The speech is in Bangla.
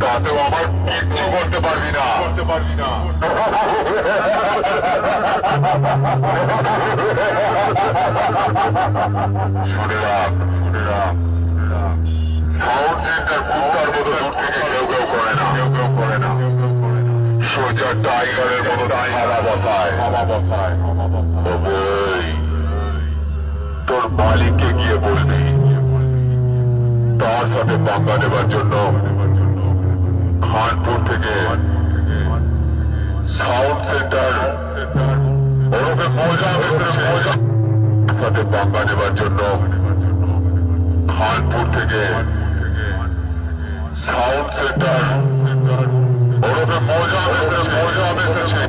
তাতেও আমার কিচ্ছু করতে পারবি না করতে পারবি না তোর মালিককে গিয়ে বলবি তার সাথে পাঙ্গা নেবার জন্য খানপুর থেকে সাউন্ড সেন্টার ওরফে মজা ভেতরে মজা সাথে পাঙ্গা নেবার জন্য খানপুর থেকে সাউন্ড সেন্টার ওরফে মজা হয়েছে মজা এসেছে